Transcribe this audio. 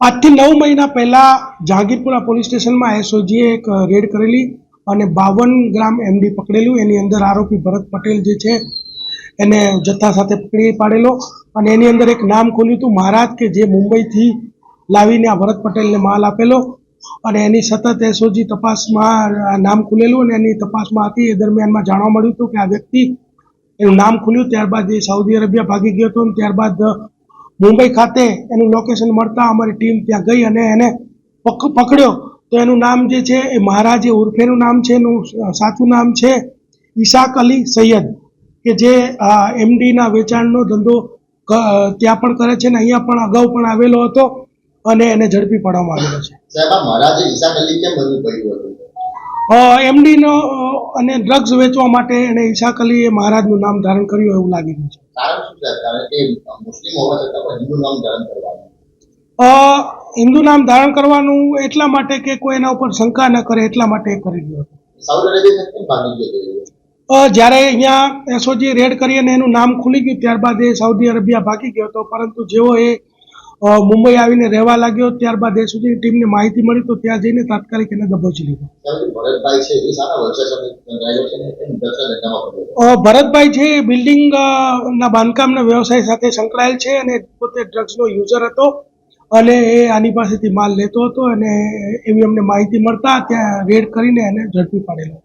આજથી નવ મહિના પહેલા જહાંગીરપુરા પોલીસ સ્ટેશનમાં એસઓજીએ એક રેડ કરેલી અને બાવન ગ્રામ એમડી પકડેલું. એની અંદર આરોપી ભરત પટેલ જે છે, એને જથ્થા સાથે પકડી પાડેલો અને એની અંદર એક નામ ખોલ્યું હતું, મહારાજ કે જે મુંબઈથી લાવીને આ ભરત પટેલને માલ આપેલો. અને એની સતત એસઓજી તપાસમાં નામ ખુલેલું અને એની તપાસમાં હતી. એ દરમિયાનમાં જાણવા મળ્યું હતું કે આ વ્યક્તિ એનું નામ ખુલ્યું, ત્યારબાદ એ સાઉદી અરેબિયા ભાગી ગયો હતો અને ત્યારબાદ મુંબઈ ખાતે એનું લોકેશન મળતા અમારી ટીમ ત્યાં ગઈ અને એને પક- પકડ્યો. તો એનું નામ જે છે એ મહારાજે ઉર્ફેનું નામ છે, એનું સાચું નામ છે ઈશાક અલી સૈયદ, કે જે એમડીના વેચાણનો ધંધો ત્યાં પણ કરે છે ને અહીંયા પણ અગાઉ પણ આવેલો હતો અને એને ઝડપી પાડવામાં આવેલો છે. સાહેબ મહારાજે ઈશાક અલી કેમ બધું કર્યું હતું? એમડીનો અને ડ્રગ્સ વેચવા માટે એને ઈશાક અલી એ મહારાજનું નામ ધારણ કર્યું એવું લાગી રહ્યું છે. હિન્દુ નામ ધારણ કરવાનું. અ, હિન્દુ નામ ધારણ કરવાનું એટલા માટે કે કોઈ એના ઉપર શંકા ન કરે એટલા માટે એ કરી રહ્યો હતો. જ્યારે અહીંયા એસઓજી રેડ કરી અને એનું નામ ખુલી ગયું ત્યારબાદ એ સાઉદી અરેબિયા ભાગી ગયો હતો પરંતુ જેઓ એ મુંબઈ આવીને રહેવા લાગ્યો ત્યારબાદ એ સુધી ટીમને માહિતી મળી તો ત્યાં જઈને તાત્કાલિક એને દબોચી લીધો ભરતભાઈ છે એ બિલ્ડિંગ ના બાંધકામના વ્યવસાય સાથે સંકળાયેલ છે અને પોતે ડ્રગ્સનો યુઝર હતો અને એ આની પાસેથી માલ લેતો હતો અને એવી અમને માહિતી મળતા ત્યાં રેડ કરીને એને ઝડપી પાડેલો.